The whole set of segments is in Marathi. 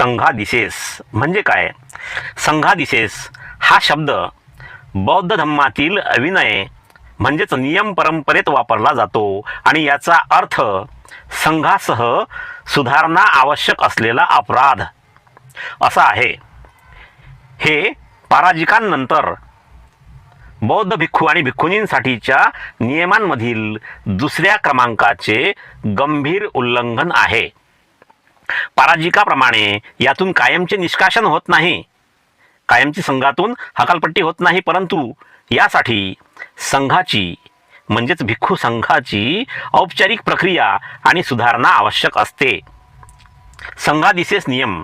संघादिसेस म्हणजे काय? संघाधिशेस हा शब्द बौद्ध धम्मातील विनय म्हणजेच नियम परंपरेत वापरला जातो आणि याचा अर्थ संघासह सुधारणा आवश्यक असलेला अपराध. असा आहे. हे पाराजिकांनंतर बौद्ध भिक्खू आणि भिक्खुनींसाठीच्या नियमांमधील दुसऱ्या क्रमांकाचे गंभीर उल्लंघन आहे. पराजिकाप्रमाणे यातून कायमचे निष्कासन होत नाही. कायमची संघातून हकालपट्टी होत नाही परंतु यासाठी संघाची म्हणजेच भिक्खू संघाची औपचारिक प्रक्रिया आणि सुधारणा आवश्यक असते. संघादिसेस नियम.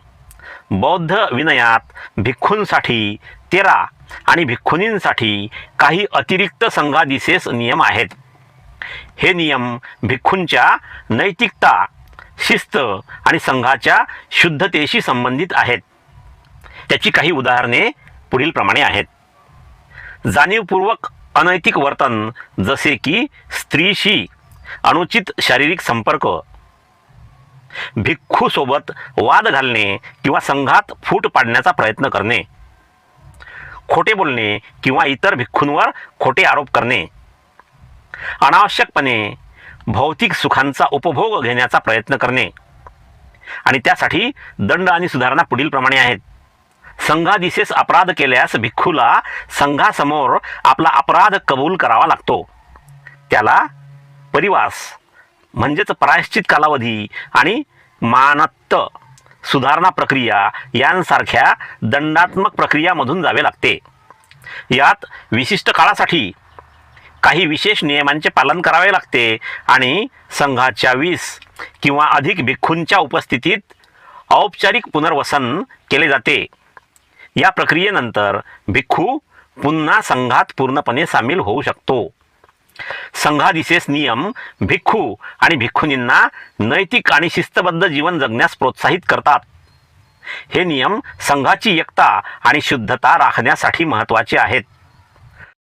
बौद्ध विनयात भिक्खूंसाठी तेरा आणि भिक्खुनींसाठी काही अतिरिक्त संघादिसेस नियम आहेत. हे नियम भिक्खूंच्या नैतिकता शिस्त आणि संघाच्या शुद्धतेशी संबंधित आहेत. त्याची काही उदाहरणे पुढील प्रमाणे आहेत. जाणीवपूर्वक अनैतिक वर्तन जसे की स्त्रीशी अनुचित शारीरिक संपर्क भिक्खूसोबत वाद घालणे किंवा संघात फूट पाडण्याचा प्रयत्न करणे खोटे बोलणे किंवा इतर भिक्खूंवर खोटे आरोप करणे अनावश्यकपणे भौतिक सुखांचा उपभोग घेण्याचा प्रयत्न करणे. आणि त्यासाठी दंड आणि सुधारणा पुढील प्रमाणे आहेत. संघादिशेस अपराध केल्यास भिक्खूला संघासमोर आपला अपराध कबूल करावा लागतो. त्याला परिवास म्हणजेच प्रायश्चित कालावधी आणि मानत्त सुधारणा प्रक्रिया यांसारख्या दंडात्मक प्रक्रियामधून जावे लागते. यात विशिष्ट काळासाठी काही विशेष नियमांचे पालन करावे लागते. आणि संघाच्या वीस किंवा अधिक भिक्खूंच्या उपस्थितीत औपचारिक पुनर्वसन केले जाते. या प्रक्रियेनंतर भिक्खू पुन्हा संघात पूर्णपणे सामील होऊ शकतो. संघादिशेस नियम भिक्खू आणि भिक्खुनींना नैतिक आणि शिस्तबद्ध जीवन जगण्यास प्रोत्साहित करतात. हे नियम संघाची एकता आणि शुद्धता राखण्यासाठी महत्त्वाचे आहेत.